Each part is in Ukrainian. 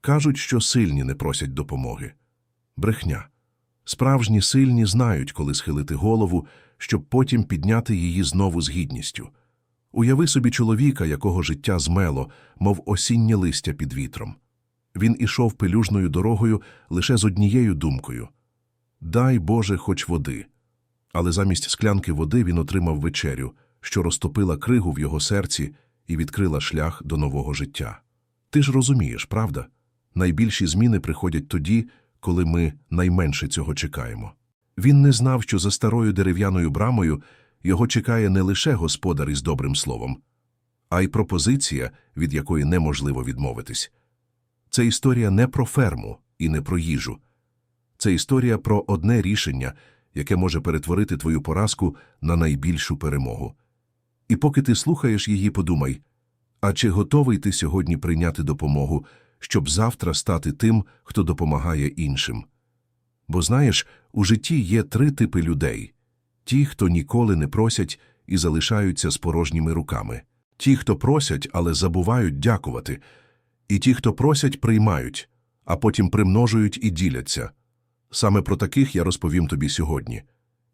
Кажуть, що сильні не просять допомоги. Брехня. Справжні сильні знають, коли схилити голову, щоб потім підняти її знову з гідністю. Уяви собі чоловіка, якого життя змело, мов осіннє листя під вітром. Він ішов пелюжною дорогою лише з однією думкою Дай Боже, хоч води. Але замість склянки води він отримав вечерю, що розтопила кригу в його серці і відкрила шлях до нового життя. Ти ж розумієш, правда? Найбільші зміни приходять тоді, коли ми найменше цього чекаємо. Він не знав, що за старою дерев'яною брамою його чекає не лише господар із добрим словом, а й пропозиція, від якої неможливо відмовитись. Це історія не про ферму і не про їжу. Це історія про одне рішення, яке може перетворити твою поразку на найбільшу перемогу. І поки ти слухаєш її, подумай, а чи готовий ти сьогодні прийняти допомогу, щоб завтра стати тим, хто допомагає іншим? Бо знаєш, у житті є три типи людей ті, хто ніколи не просять і залишаються з порожніми руками, ті, хто просять, але забувають дякувати, і ті, хто просять, приймають, а потім примножують і діляться. Саме про таких я розповім тобі сьогодні.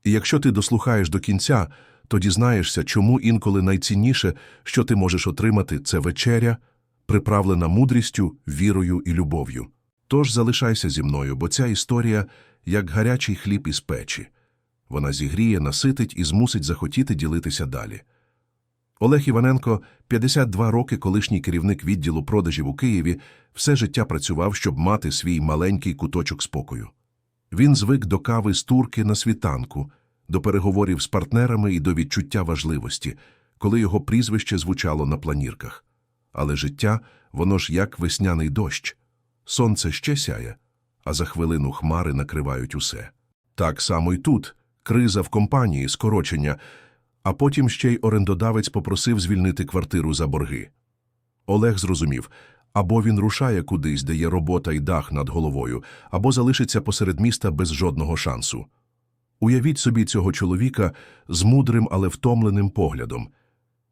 І якщо ти дослухаєш до кінця, то дізнаєшся, чому інколи найцінніше, що ти можеш отримати, це вечеря, приправлена мудрістю, вірою і любов'ю. Тож залишайся зі мною, бо ця історія як гарячий хліб із печі. Вона зігріє, наситить і змусить захотіти ділитися далі. Олег Іваненко, 52 роки колишній керівник відділу продажів у Києві, все життя працював, щоб мати свій маленький куточок спокою. Він звик до кави з турки на світанку, до переговорів з партнерами і до відчуття важливості, коли його прізвище звучало на планірках. Але життя, воно ж як весняний дощ. Сонце ще сяє, а за хвилину хмари накривають усе. Так само й тут криза в компанії, скорочення, а потім ще й орендодавець попросив звільнити квартиру за борги. Олег зрозумів, або він рушає кудись, де є робота і дах над головою, або залишиться посеред міста без жодного шансу. Уявіть собі цього чоловіка з мудрим, але втомленим поглядом,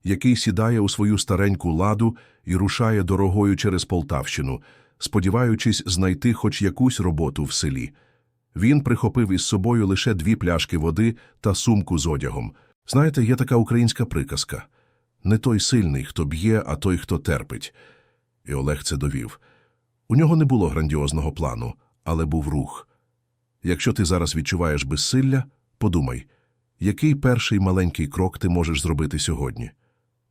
який сідає у свою стареньку ладу і рушає дорогою через Полтавщину, сподіваючись знайти хоч якусь роботу в селі. Він прихопив із собою лише дві пляшки води та сумку з одягом. Знаєте, є така українська приказка не той сильний, хто б'є, а той, хто терпить. І Олег це довів. У нього не було грандіозного плану, але був рух. Якщо ти зараз відчуваєш безсилля, подумай, який перший маленький крок ти можеш зробити сьогодні?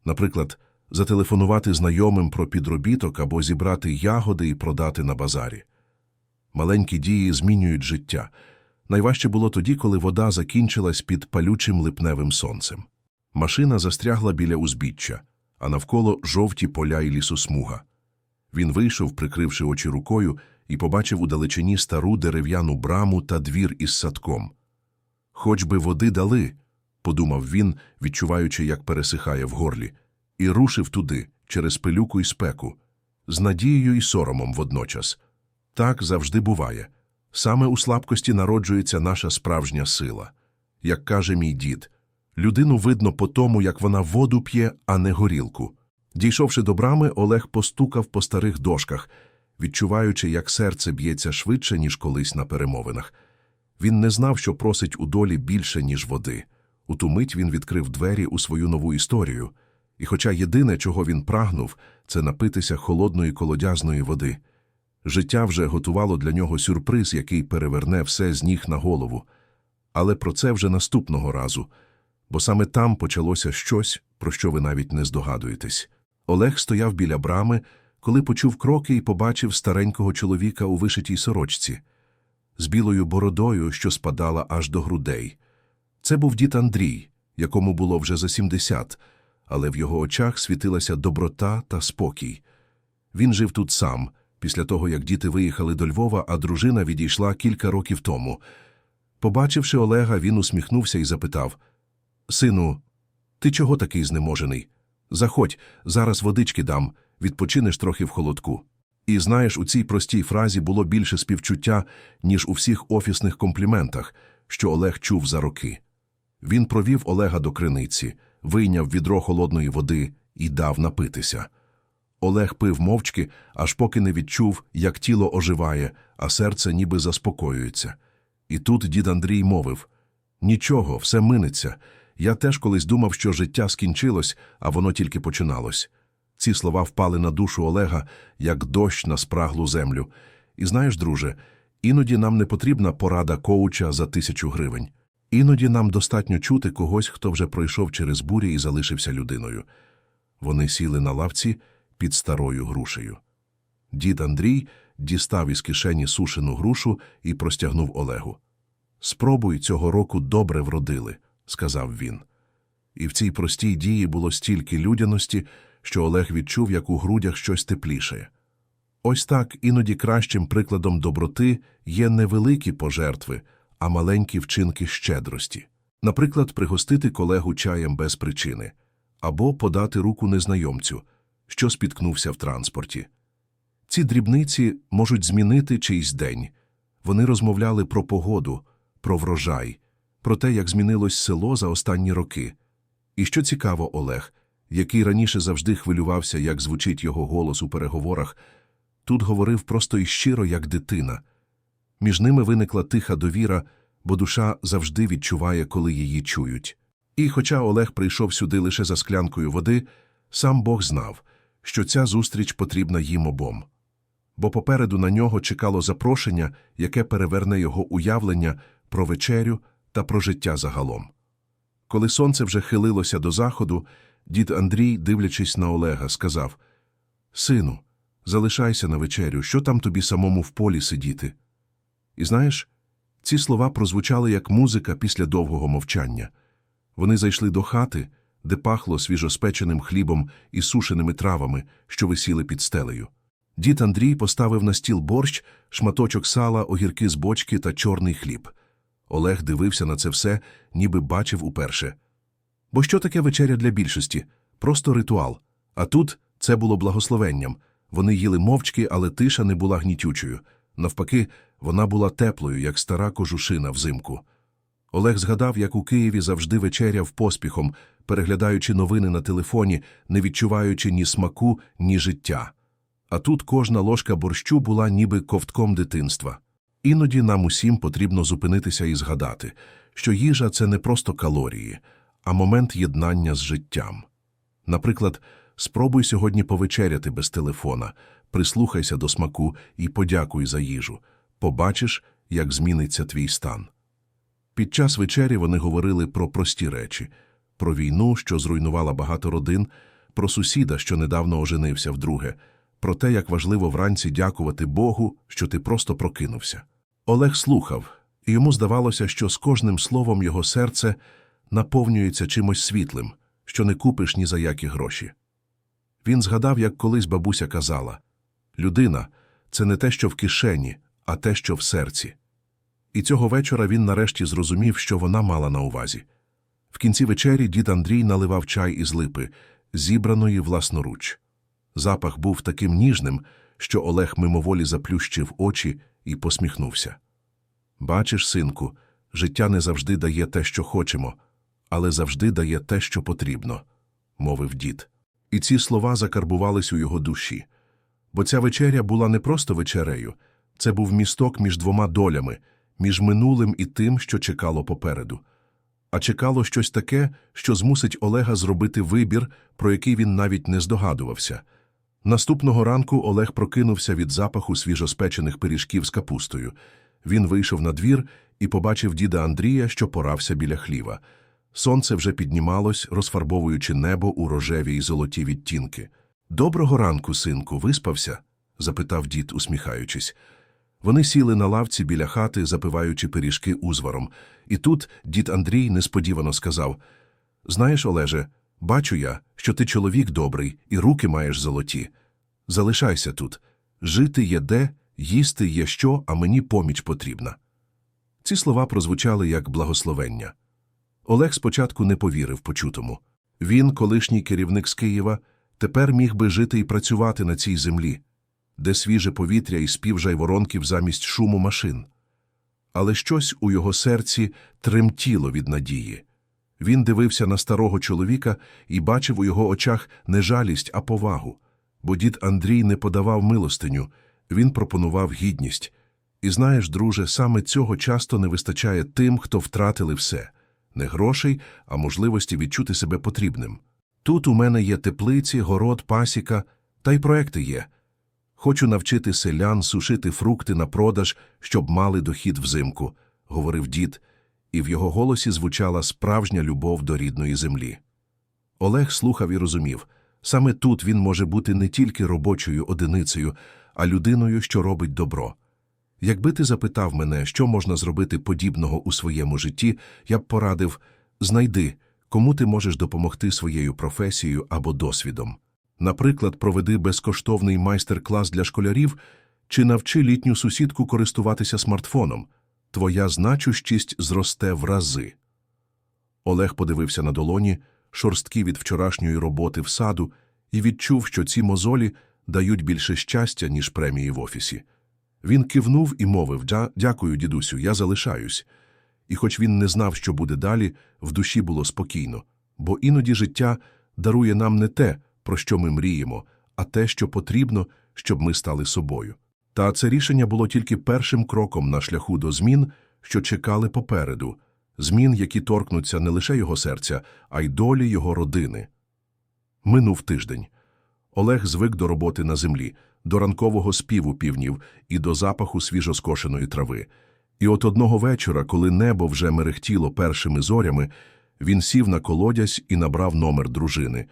Наприклад, зателефонувати знайомим про підробіток або зібрати ягоди і продати на базарі. Маленькі дії змінюють життя. Найважче було тоді, коли вода закінчилась під палючим липневим сонцем. Машина застрягла біля узбіччя, а навколо жовті поля і лісосмуга. Він вийшов, прикривши очі рукою, і побачив у далечині стару дерев'яну браму та двір із садком. Хоч би води дали, подумав він, відчуваючи, як пересихає в горлі, і рушив туди, через пилюку і спеку, з надією і соромом водночас. Так завжди буває. Саме у слабкості народжується наша справжня сила. Як каже мій дід, людину видно по тому, як вона воду п'є, а не горілку. Дійшовши до брами, Олег постукав по старих дошках, відчуваючи, як серце б'ється швидше, ніж колись на перемовинах. Він не знав, що просить у долі більше, ніж води. У ту мить він відкрив двері у свою нову історію. І хоча єдине, чого він прагнув, це напитися холодної колодязної води. Життя вже готувало для нього сюрприз, який переверне все з ніг на голову. Але про це вже наступного разу, бо саме там почалося щось, про що ви навіть не здогадуєтесь. Олег стояв біля брами, коли почув кроки і побачив старенького чоловіка у вишитій сорочці, з білою бородою, що спадала аж до грудей. Це був дід Андрій, якому було вже за сімдесят, але в його очах світилася доброта та спокій. Він жив тут сам, після того, як діти виїхали до Львова, а дружина відійшла кілька років тому. Побачивши Олега, він усміхнувся і запитав Сину, ти чого такий знеможений? Заходь, зараз водички дам, відпочинеш трохи в холодку. І знаєш, у цій простій фразі було більше співчуття, ніж у всіх офісних компліментах, що Олег чув за роки. Він провів Олега до криниці, вийняв відро холодної води і дав напитися. Олег пив мовчки, аж поки не відчув, як тіло оживає, а серце ніби заспокоюється. І тут дід Андрій мовив Нічого, все минеться. Я теж колись думав, що життя скінчилось, а воно тільки починалось. Ці слова впали на душу Олега, як дощ на спраглу землю. І знаєш, друже, іноді нам не потрібна порада коуча за тисячу гривень. Іноді нам достатньо чути когось, хто вже пройшов через бурі і залишився людиною. Вони сіли на лавці під старою грушею. Дід Андрій дістав із кишені сушену грушу і простягнув Олегу. Спробуй цього року добре вродили, сказав він. І в цій простій дії було стільки людяності, що Олег відчув, як у грудях щось теплішає. Ось так іноді кращим прикладом доброти є не великі пожертви, а маленькі вчинки щедрості. Наприклад, пригостити колегу чаєм без причини, або подати руку незнайомцю, що спіткнувся в транспорті. Ці дрібниці можуть змінити чийсь день. Вони розмовляли про погоду, про врожай, про те, як змінилось село за останні роки. І що цікаво, Олег, який раніше завжди хвилювався, як звучить його голос у переговорах, тут говорив просто і щиро, як дитина. Між ними виникла тиха довіра, бо душа завжди відчуває, коли її чують. І хоча Олег прийшов сюди лише за склянкою води, сам Бог знав, що ця зустріч потрібна їм обом. Бо попереду на нього чекало запрошення, яке переверне його уявлення про вечерю та про життя загалом. Коли сонце вже хилилося до заходу, дід Андрій, дивлячись на Олега, сказав Сину, залишайся на вечерю, що там тобі самому в полі сидіти? І знаєш, ці слова прозвучали як музика після довгого мовчання. Вони зайшли до хати, де пахло свіжоспеченим хлібом і сушеними травами, що висіли під стелею. Дід Андрій поставив на стіл борщ, шматочок сала, огірки з бочки та чорний хліб. Олег дивився на це все, ніби бачив уперше. Бо що таке вечеря для більшості? Просто ритуал. А тут це було благословенням. Вони їли мовчки, але тиша не була гнітючою. Навпаки, вона була теплою, як стара кожушина взимку. Олег згадав, як у Києві завжди вечеряв поспіхом, переглядаючи новини на телефоні, не відчуваючи ні смаку, ні життя. А тут кожна ложка борщу була ніби ковтком дитинства. Іноді нам усім потрібно зупинитися і згадати, що їжа це не просто калорії, а момент єднання з життям. Наприклад, спробуй сьогодні повечеряти без телефона, прислухайся до смаку і подякуй за їжу. Побачиш, як зміниться твій стан. Під час вечері вони говорили про прості речі, про війну, що зруйнувала багато родин, про сусіда, що недавно оженився вдруге, про те, як важливо вранці дякувати Богу, що ти просто прокинувся. Олег слухав, і йому здавалося, що з кожним словом його серце наповнюється чимось світлим, що не купиш ні за які гроші. Він згадав, як колись бабуся казала людина це не те, що в кишені, а те, що в серці. І цього вечора він нарешті зрозумів, що вона мала на увазі. В кінці вечері дід Андрій наливав чай із липи, зібраної власноруч. Запах був таким ніжним, що Олег мимоволі заплющив очі і посміхнувся. Бачиш, синку, життя не завжди дає те, що хочемо, але завжди дає те, що потрібно, мовив дід. І ці слова закарбувались у його душі. Бо ця вечеря була не просто вечерею, це був місток між двома долями, між минулим і тим, що чекало попереду. А чекало щось таке, що змусить Олега зробити вибір, про який він навіть не здогадувався. Наступного ранку Олег прокинувся від запаху свіжоспечених пиріжків з капустою. Він вийшов на двір і побачив діда Андрія, що порався біля хліва. Сонце вже піднімалось, розфарбовуючи небо у рожеві й золоті відтінки. Доброго ранку, синку, виспався? запитав дід, усміхаючись. Вони сіли на лавці біля хати, запиваючи пиріжки узваром. І тут дід Андрій несподівано сказав Знаєш, Олеже, бачу я, що ти чоловік добрий і руки маєш золоті. Залишайся тут. Жити є де, їсти є що, а мені поміч потрібна. Ці слова прозвучали як благословення. Олег спочатку не повірив почутому. Він, колишній керівник з Києва, тепер міг би жити і працювати на цій землі, де свіже повітря і спів жайворонків замість шуму машин. Але щось у його серці тремтіло від надії. Він дивився на старого чоловіка і бачив у його очах не жалість, а повагу. Бо дід Андрій не подавав милостиню, він пропонував гідність. І знаєш, друже, саме цього часто не вистачає тим, хто втратили все не грошей, а можливості відчути себе потрібним. Тут у мене є теплиці, город, пасіка, та й проекти є. Хочу навчити селян сушити фрукти на продаж, щоб мали дохід взимку, говорив дід, і в його голосі звучала справжня любов до рідної землі. Олег слухав і розумів саме тут він може бути не тільки робочою одиницею, а людиною, що робить добро. Якби ти запитав мене, що можна зробити подібного у своєму житті, я б порадив знайди, кому ти можеш допомогти своєю професією або досвідом. Наприклад, проведи безкоштовний майстер-клас для школярів чи навчи літню сусідку користуватися смартфоном. Твоя значущість зросте в рази. Олег подивився на долоні, шорсткі від вчорашньої роботи в саду, і відчув, що ці мозолі дають більше щастя, ніж премії в офісі. Він кивнув і мовив «Дя- Дякую, дідусю, я залишаюсь. І хоч він не знав, що буде далі, в душі було спокійно, бо іноді життя дарує нам не те, про що ми мріємо, а те, що потрібно, щоб ми стали собою. Та це рішення було тільки першим кроком на шляху до змін, що чекали попереду, змін, які торкнуться не лише його серця, а й долі його родини. Минув тиждень. Олег звик до роботи на землі, до ранкового співу півнів і до запаху свіжоскошеної трави. І от одного вечора, коли небо вже мерехтіло першими зорями, він сів на колодязь і набрав номер дружини.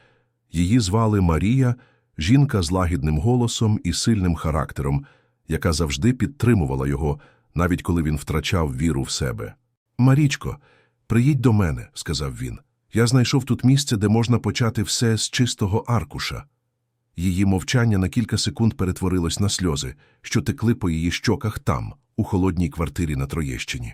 Її звали Марія, жінка з лагідним голосом і сильним характером, яка завжди підтримувала його, навіть коли він втрачав віру в себе. Марічко, приїдь до мене, сказав він. Я знайшов тут місце, де можна почати все з чистого аркуша. Її мовчання на кілька секунд перетворилось на сльози, що текли по її щоках там, у холодній квартирі на Троєщині.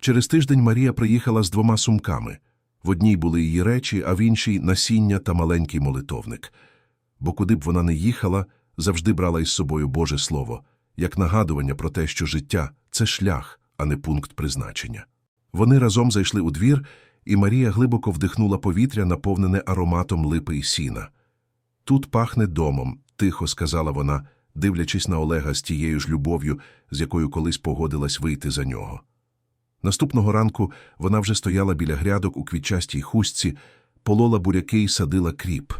Через тиждень Марія приїхала з двома сумками. В одній були її речі, а в іншій насіння та маленький молитовник. Бо куди б вона не їхала, завжди брала із собою Боже Слово, як нагадування про те, що життя це шлях, а не пункт призначення. Вони разом зайшли у двір, і Марія глибоко вдихнула повітря, наповнене ароматом липи і сіна. Тут пахне домом, тихо сказала вона, дивлячись на Олега з тією ж любов'ю, з якою колись погодилась вийти за нього. Наступного ранку вона вже стояла біля грядок у квітчастій хустці, полола буряки й садила кріп.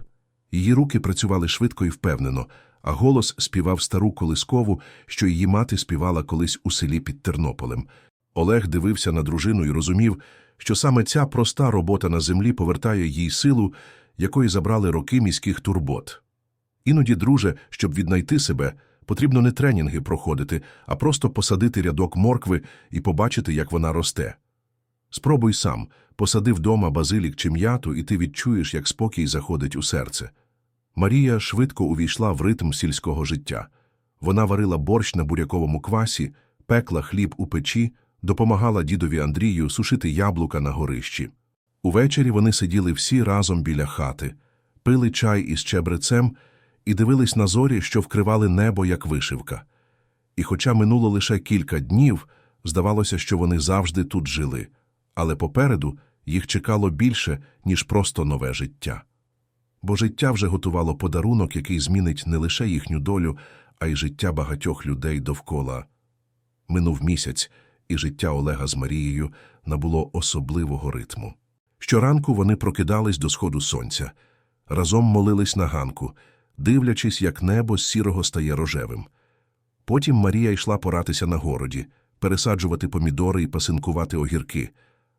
Її руки працювали швидко і впевнено, а голос співав стару колискову, що її мати співала колись у селі під Тернополем. Олег дивився на дружину і розумів, що саме ця проста робота на землі повертає їй силу, якої забрали роки міських турбот. Іноді, друже, щоб віднайти себе, потрібно не тренінги проходити, а просто посадити рядок моркви і побачити, як вона росте. Спробуй сам, посади вдома базилік чи м'яту, і ти відчуєш, як спокій заходить у серце. Марія швидко увійшла в ритм сільського життя. Вона варила борщ на буряковому квасі, пекла хліб у печі, допомагала дідові Андрію сушити яблука на горищі. Увечері вони сиділи всі разом біля хати, пили чай із чебрецем і дивились на зорі, що вкривали небо, як вишивка. І хоча минуло лише кілька днів, здавалося, що вони завжди тут жили, але попереду їх чекало більше, ніж просто нове життя. Бо життя вже готувало подарунок, який змінить не лише їхню долю, а й життя багатьох людей довкола. Минув місяць, і життя Олега з Марією набуло особливого ритму. Щоранку вони прокидались до сходу сонця, разом молились на ганку, дивлячись, як небо з сірого стає рожевим. Потім Марія йшла поратися на городі, пересаджувати помідори і пасинкувати огірки,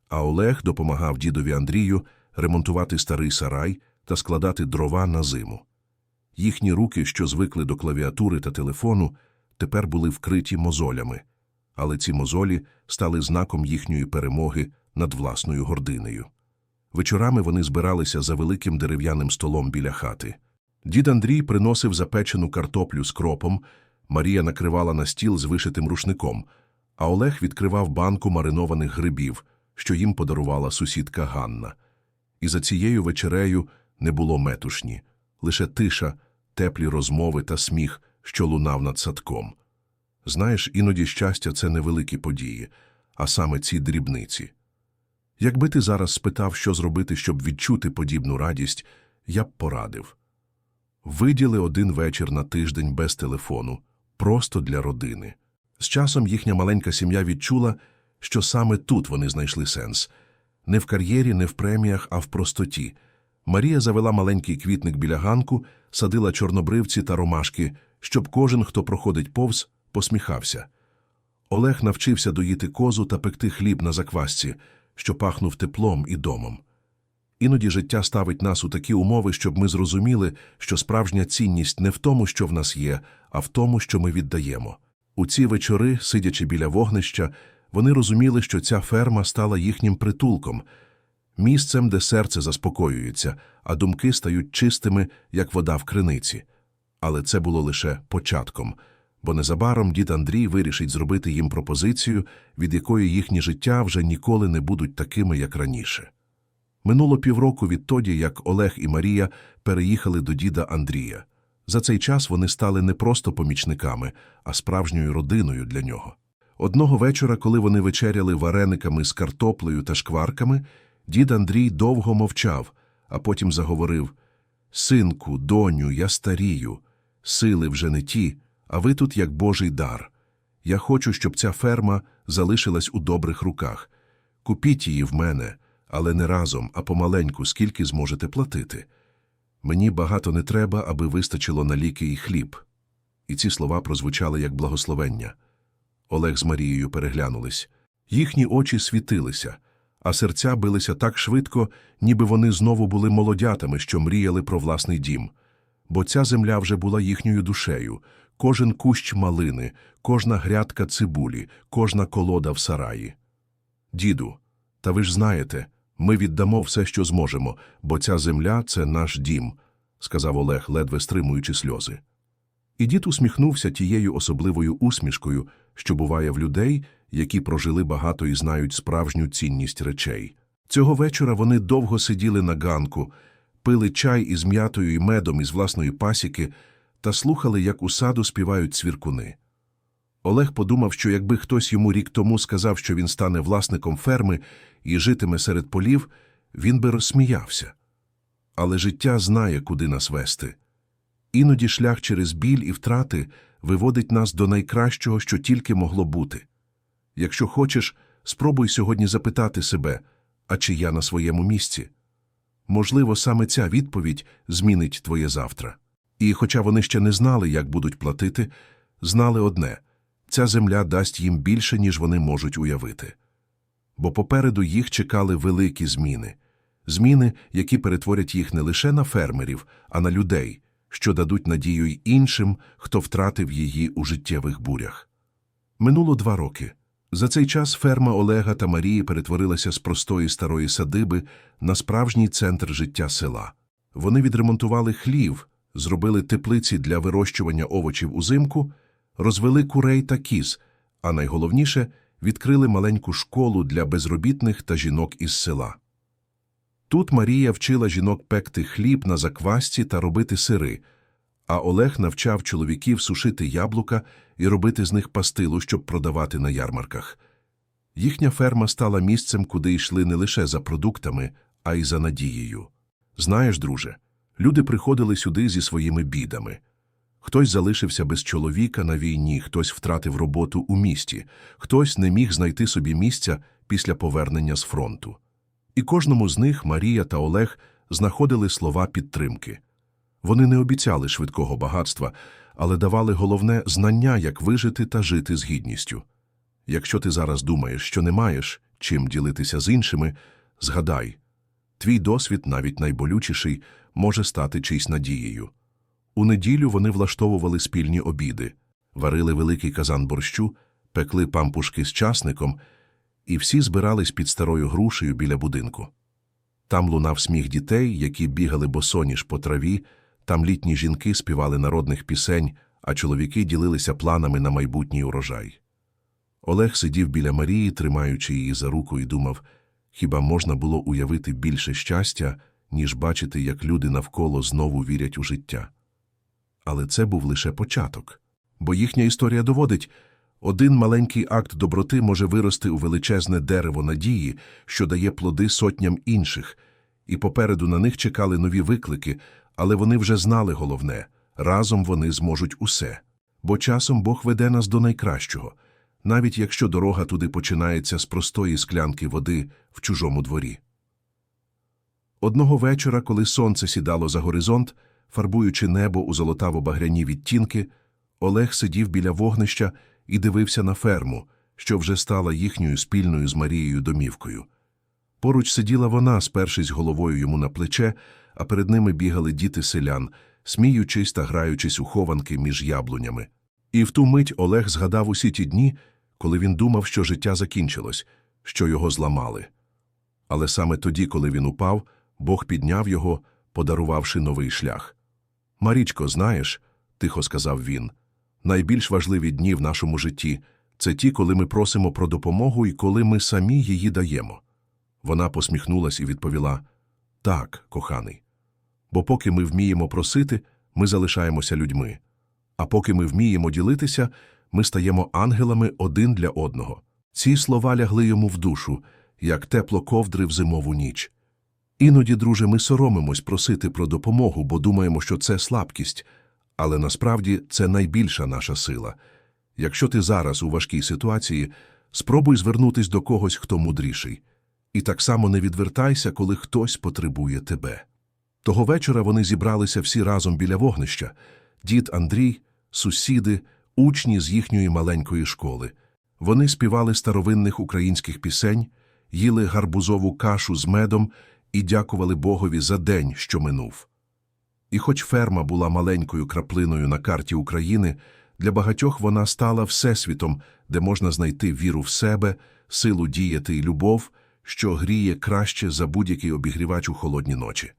а Олег допомагав дідові Андрію ремонтувати старий сарай та складати дрова на зиму. Їхні руки, що звикли до клавіатури та телефону, тепер були вкриті мозолями, але ці мозолі стали знаком їхньої перемоги над власною гординею. Вечорами вони збиралися за великим дерев'яним столом біля хати. Дід Андрій приносив запечену картоплю з кропом, Марія накривала на стіл з вишитим рушником, а Олег відкривав банку маринованих грибів, що їм подарувала сусідка Ганна. І за цією вечерею не було метушні, лише тиша, теплі розмови та сміх, що лунав над садком. Знаєш, іноді щастя це не великі події, а саме ці дрібниці. Якби ти зараз спитав, що зробити, щоб відчути подібну радість, я б порадив. Виділи один вечір на тиждень без телефону, просто для родини. З часом їхня маленька сім'я відчула, що саме тут вони знайшли сенс. Не в кар'єрі, не в преміях, а в простоті. Марія завела маленький квітник біля ганку, садила чорнобривці та ромашки, щоб кожен, хто проходить повз, посміхався. Олег навчився доїти козу та пекти хліб на заквасці, що пахнув теплом і домом. Іноді життя ставить нас у такі умови, щоб ми зрозуміли, що справжня цінність не в тому, що в нас є, а в тому, що ми віддаємо. У ці вечори, сидячи біля вогнища, вони розуміли, що ця ферма стала їхнім притулком, місцем, де серце заспокоюється, а думки стають чистими, як вода в криниці. Але це було лише початком, бо незабаром дід Андрій вирішить зробити їм пропозицію, від якої їхні життя вже ніколи не будуть такими, як раніше. Минуло півроку відтоді, як Олег і Марія переїхали до діда Андрія. За цей час вони стали не просто помічниками, а справжньою родиною для нього. Одного вечора, коли вони вечеряли варениками з картоплею та шкварками, дід Андрій довго мовчав, а потім заговорив Синку, доню, я старію, сили вже не ті, а ви тут як божий дар. Я хочу, щоб ця ферма залишилась у добрих руках. Купіть її в мене, але не разом, а помаленьку, скільки зможете платити. Мені багато не треба, аби вистачило на ліки і хліб. І ці слова прозвучали як благословення. Олег з Марією переглянулись. Їхні очі світилися, а серця билися так швидко, ніби вони знову були молодятами, що мріяли про власний дім. Бо ця земля вже була їхньою душею, кожен кущ малини, кожна грядка цибулі, кожна колода в сараї. Діду, та ви ж знаєте, ми віддамо все, що зможемо, бо ця земля це наш дім, сказав Олег, ледве стримуючи сльози. І дід усміхнувся тією особливою усмішкою, що буває в людей, які прожили багато і знають справжню цінність речей. Цього вечора вони довго сиділи на ганку, пили чай із м'ятою і медом із власної пасіки та слухали, як у саду співають цвіркуни. Олег подумав, що якби хтось йому рік тому сказав, що він стане власником ферми і житиме серед полів, він би розсміявся. Але життя знає, куди нас вести. Іноді шлях через біль і втрати виводить нас до найкращого, що тільки могло бути. Якщо хочеш, спробуй сьогодні запитати себе, а чи я на своєму місці? Можливо, саме ця відповідь змінить твоє завтра. І хоча вони ще не знали, як будуть платити, знали одне – ця земля дасть їм більше, ніж вони можуть уявити. Бо попереду їх чекали великі зміни. Зміни, які перетворять їх не лише на фермерів, а на людей, що дадуть надію й іншим, хто втратив її у життєвих бурях. Минуло два роки. За цей час ферма Олега та Марії перетворилася з простої старої садиби на справжній центр життя села. Вони відремонтували хлів, зробили теплиці для вирощування овочів узимку, розвели курей та кіз, а найголовніше відкрили маленьку школу для безробітних та жінок із села. Тут Марія вчила жінок пекти хліб на заквасці та робити сири, а Олег навчав чоловіків сушити яблука і робити з них пастилу, щоб продавати на ярмарках. Їхня ферма стала місцем, куди йшли не лише за продуктами, а й за надією. Знаєш, друже, люди приходили сюди зі своїми бідами. Хтось залишився без чоловіка на війні, хтось втратив роботу у місті, хтось не міг знайти собі місця після повернення з фронту. І кожному з них Марія та Олег знаходили слова підтримки. Вони не обіцяли швидкого багатства, але давали головне знання, як вижити та жити з гідністю. Якщо ти зараз думаєш, що не маєш чим ділитися з іншими, згадай твій досвід, навіть найболючіший, може стати чийсь надією. У неділю вони влаштовували спільні обіди, варили великий казан борщу, пекли пампушки з часником, і всі збирались під старою грушею біля будинку. Там лунав сміх дітей, які бігали босоніж по траві, там літні жінки співали народних пісень, а чоловіки ділилися планами на майбутній урожай. Олег сидів біля Марії, тримаючи її за руку, і думав, хіба можна було уявити більше щастя, ніж бачити, як люди навколо знову вірять у життя. Але це був лише початок. Бо їхня історія доводить, один маленький акт доброти може вирости у величезне дерево надії, що дає плоди сотням інших, і попереду на них чекали нові виклики, але вони вже знали головне разом вони зможуть усе. Бо часом Бог веде нас до найкращого, навіть якщо дорога туди починається з простої склянки води в чужому дворі. Одного вечора, коли сонце сідало за горизонт, фарбуючи небо у золотаво-багряні відтінки, Олег сидів біля вогнища і дивився на ферму, що вже стала їхньою спільною з Марією домівкою. Поруч сиділа вона, спершись головою йому на плече, а перед ними бігали діти селян, сміючись та граючись у хованки між яблунями. І в ту мить Олег згадав усі ті дні, коли він думав, що життя закінчилось, що його зламали. Але саме тоді, коли він упав, Бог підняв його, подарувавши новий шлях. Марічко, знаєш, тихо сказав він, найбільш важливі дні в нашому житті це ті, коли ми просимо про допомогу і коли ми самі її даємо. Вона посміхнулась і відповіла Так, коханий. Бо поки ми вміємо просити, ми залишаємося людьми. А поки ми вміємо ділитися, ми стаємо ангелами один для одного. Ці слова лягли йому в душу, як тепло ковдри в зимову ніч. Іноді, друже, ми соромимось просити про допомогу, бо думаємо, що це слабкість, але насправді це найбільша наша сила. Якщо ти зараз у важкій ситуації, спробуй звернутись до когось, хто мудріший. І так само не відвертайся, коли хтось потребує тебе. Того вечора вони зібралися всі разом біля вогнища дід Андрій, сусіди, учні з їхньої маленької школи. Вони співали старовинних українських пісень, їли гарбузову кашу з медом і дякували Богові за день, що минув. І хоч ферма була маленькою краплиною на карті України, для багатьох вона стала всесвітом, де можна знайти віру в себе, силу діяти і любов, що гріє краще за будь-який обігрівач у холодні ночі.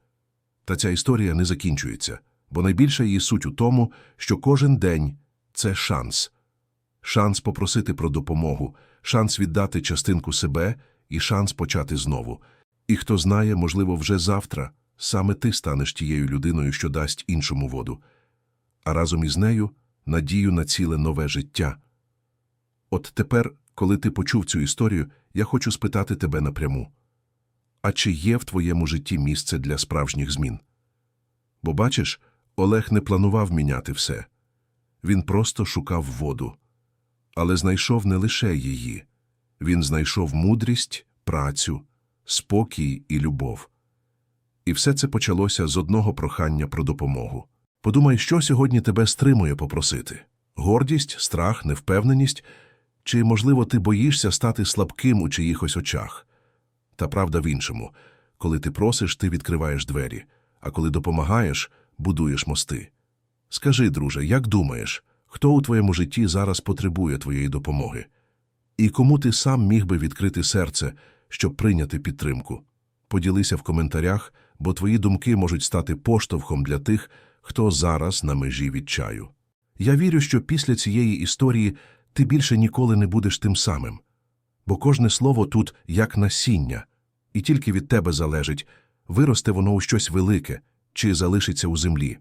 Та ця історія не закінчується, бо найбільша її суть у тому, що кожен день це шанс. Шанс попросити про допомогу, шанс віддати частинку себе і шанс почати знову. І хто знає, можливо, вже завтра саме ти станеш тією людиною, що дасть іншому воду, а разом із нею надію на ціле нове життя. От тепер, коли ти почув цю історію, я хочу спитати тебе напряму. А чи є в твоєму житті місце для справжніх змін? Бо бачиш, Олег не планував міняти все. Він просто шукав воду. Але знайшов не лише її. Він знайшов мудрість, працю, спокій і любов. І все це почалося з одного прохання про допомогу. Подумай, що сьогодні тебе стримує попросити? Гордість, страх, невпевненість? Чи, можливо, ти боїшся стати слабким у чиїхось очах? Та правда в іншому. Коли ти просиш, ти відкриваєш двері, а коли допомагаєш, будуєш мости. Скажи, друже, як думаєш, хто у твоєму житті зараз потребує твоєї допомоги? І кому ти сам міг би відкрити серце, щоб прийняти підтримку? Поділися в коментарях, бо твої думки можуть стати поштовхом для тих, хто зараз на межі відчаю. Я вірю, що після цієї історії ти більше ніколи не будеш тим самим, бо кожне слово тут як насіння, і тільки від тебе залежить, виросте воно у щось велике чи залишиться у землі.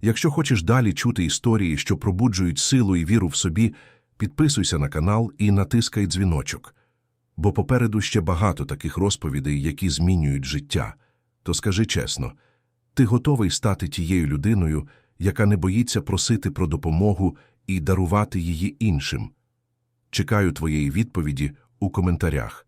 Якщо хочеш далі чути історії, що пробуджують силу і віру в собі, підписуйся на канал і натискай дзвіночок. Бо попереду ще багато таких розповідей, які змінюють життя. То скажи чесно, ти готовий стати тією людиною, яка не боїться просити про допомогу і дарувати її іншим? Чекаю твоєї відповіді у коментарях.